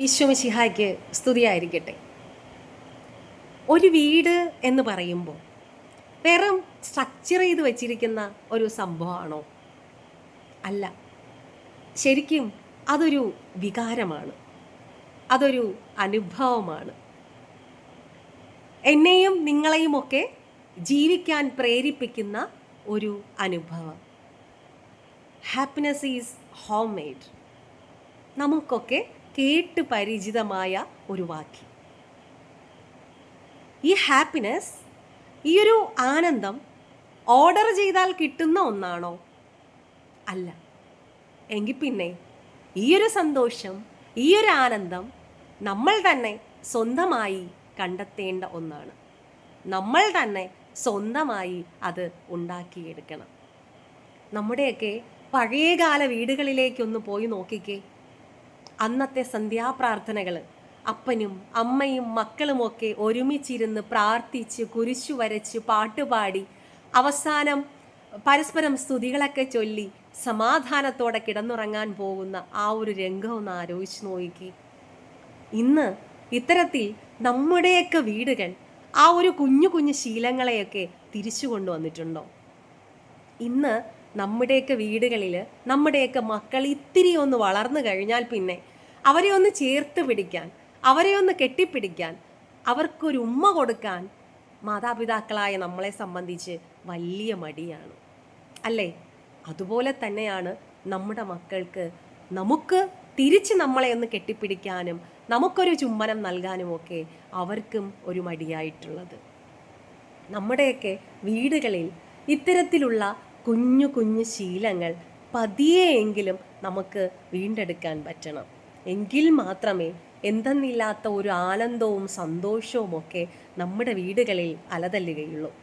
ഈശ്വമിശിഹായ്ക്ക് സ്തുതിയായിരിക്കട്ടെ. ഒരു വീട് എന്ന് പറയുമ്പോൾ വെറും സ്ട്രക്ചർ ചെയ്ത് വച്ചിരിക്കുന്ന ഒരു സംഭവമാണോ? അല്ല. ശരിക്കും അതൊരു വികാരമാണ്. അതൊരു അനുഭവമാണ്. എന്നെയും നിങ്ങളെയുമൊക്കെ ജീവിക്കാൻ പ്രേരിപ്പിക്കുന്ന ഒരു അനുഭവം. ഹാപ്പിനെസ് ഈസ് ഹോം മെയ്ഡ് നമുക്കൊക്കെ കേട്ട് പരിചിതമായ ഒരു വാക്യം. ഈ ഹാപ്പിനെസ് ഈ ഒരു ആനന്ദം ഓർഡർ ചെയ്താൽ കിട്ടുന്ന ഒന്നാണോ? അല്ല. എങ്കിൽ പിന്നെ ഈ ഒരു സന്തോഷം ഈ ഒരു ആനന്ദം നമ്മൾ തന്നെ സ്വന്തമായി കണ്ടെത്തേണ്ട ഒന്നാണ്. നമ്മൾ തന്നെ സ്വന്തമായി അത് ഉണ്ടാക്കിയെടുക്കണം. നമ്മുടെയൊക്കെ പഴയകാല വീടുകളിലേക്കൊന്ന് പോയി നോക്കിക്കേ. അന്നത്തെ സന്ധ്യാപ്രാർത്ഥനകൾ. അപ്പനും അമ്മയും മക്കളുമൊക്കെ ഒരുമിച്ചിരുന്ന് പ്രാർത്ഥിച്ച് കുരിശു വരച്ച് പാട്ടുപാടി അവസാനം പരസ്പരം സ്തുതികളൊക്കെ ചൊല്ലി സമാധാനത്തോടെ കിടന്നുറങ്ങാൻ പോകുന്ന ആ ഒരു രംഗം ഒന്ന് ആലോചിച്ച് നോക്കി. ഇന്ന് ഇത്തരത്തിൽ നമ്മുടെയൊക്കെ വീടുകൾ ആ ഒരു കുഞ്ഞു കുഞ്ഞു ശീലങ്ങളെയൊക്കെ തിരിച്ചു കൊണ്ടുവന്നിട്ടുണ്ടോ? ഇന്ന് നമ്മുടെയൊക്കെ വീടുകളിൽ നമ്മുടെയൊക്കെ മക്കൾ ഇത്തിരി ഒന്ന് വളർന്നു കഴിഞ്ഞാൽ പിന്നെ അവരെ ഒന്ന് ചേർത്ത് പിടിക്കാൻ അവരെ ഒന്ന് കെട്ടിപ്പിടിക്കാൻ അവർക്കൊരു ഉമ്മ കൊടുക്കാൻ മാതാപിതാക്കളായ നമ്മളെ സംബന്ധിച്ച് വലിയ മടിയാണ്. അല്ലേ? അതുപോലെ തന്നെയാണ് നമ്മുടെ മക്കൾക്ക് നമുക്ക് തിരിച്ച് നമ്മളെ ഒന്ന് കെട്ടിപ്പിടിക്കാനും നമുക്കൊരു ചുംബനം നൽകാനുമൊക്കെ അവർക്കും ഒരു മടിയായിട്ടുള്ളത്. നമ്മുടെയൊക്കെ വീടുകളിൽ ഇത്തരത്തിലുള്ള കുഞ്ഞു കുഞ്ഞു ശീലങ്ങൾ പതിയെയെങ്കിലും നമുക്ക് വീണ്ടെടുക്കാൻ പറ്റണം. എങ്കിൽ മാത്രമേ എന്തെന്നില്ലാത്ത ഒരു ആനന്ദവും സന്തോഷവും ഒക്കെ നമ്മുടെ വീടുകളിൽ അലതല്ലുകയുള്ളൂ.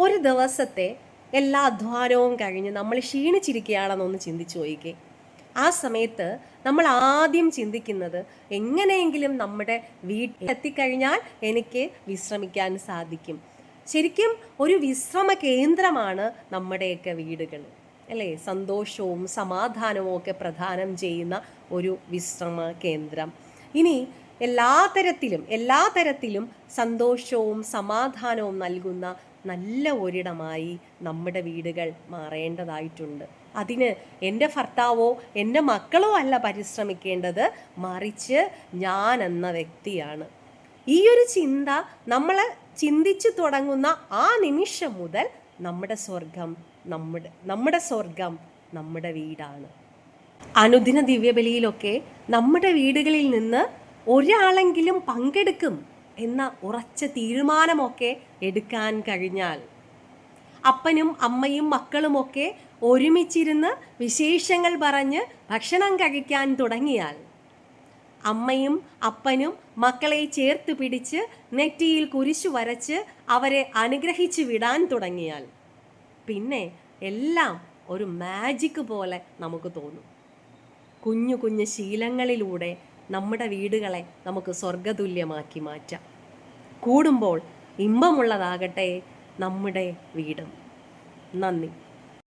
ഒരു ദിവസത്തെ എല്ലാ അധ്വാനവും കഴിഞ്ഞ് നമ്മൾ ക്ഷീണിച്ചിരിക്കുകയാണെന്നൊന്ന് ചിന്തിച്ചു നോക്കിക്കേ. ആ സമയത്ത് നമ്മൾ ആദ്യം ചിന്തിക്കുന്നത് എങ്ങനെയെങ്കിലും നമ്മുടെ വീട്ടിലെത്തിക്കഴിഞ്ഞാൽ എനിക്ക് വിശ്രമിക്കാൻ സാധിക്കും. ശരിക്കും ഒരു വിശ്രമ കേന്ദ്രമാണ് നമ്മുടെയൊക്കെ വീടുകൾ. അല്ലേ? സന്തോഷവും സമാധാനവും ഒക്കെ പ്രദാനം ചെയ്യുന്ന ഒരു വിശ്രമ കേന്ദ്രം. ഇനി എല്ലാ തരത്തിലും എല്ലാ തരത്തിലും സന്തോഷവും സമാധാനവും നൽകുന്ന നല്ല ഒരിടമായി നമ്മുടെ വീടുകൾ മാറേണ്ടതായിട്ടുണ്ട്. അതിന് എന്റെ ഭർത്താവോ എന്റെ മക്കളോ അല്ല പരിശ്രമിക്കേണ്ടത് മറിച്ച് ഞാൻ എന്ന വ്യക്തിയാണ്. ഈ ഒരു ചിന്ത നമ്മൾ ചിന്തിച്ചു തുടങ്ങുന്ന ആ നിമിഷം മുതൽ നമ്മുടെ സ്വർഗം നമ്മുടെ നമ്മുടെ സ്വർഗം നമ്മുടെ വീടാണ്. അനുദിന ദിവ്യബലിയിലൊക്കെ നമ്മുടെ വീടുകളിൽ നിന്ന് ഒരാളെങ്കിലും പങ്കെടുക്കും എന്ന ഉറച്ച തീരുമാനമൊക്കെ എടുക്കാൻ കഴിഞ്ഞാൽ അപ്പനും അമ്മയും മക്കളുമൊക്കെ ഒരുമിച്ചിരുന്ന് വിശേഷങ്ങൾ പറഞ്ഞ് ഭക്ഷണം കഴിക്കാൻ തുടങ്ങിയാൽ അമ്മയും അപ്പനും മക്കളെ ചേർത്ത് പിടിച്ച് നെറ്റിയിൽ കുരിശു വരച്ച് അവരെ അനുഗ്രഹിച്ചു വിടാൻ തുടങ്ങിയാൽ പിന്നെ എല്ലാം ഒരു മാജിക് പോലെ നമുക്ക് തോന്നും. കുഞ്ഞു കുഞ്ഞു ശീലങ്ങളിലൂടെ നമ്മുടെ വീടുകളെ നമുക്ക് സ്വർഗതുല്യമാക്കി മാറ്റാം. കൂടുമ്പോൾ ഇമ്പമുള്ളതാകട്ടെ നമ്മുടെ വീടും. നന്ദി.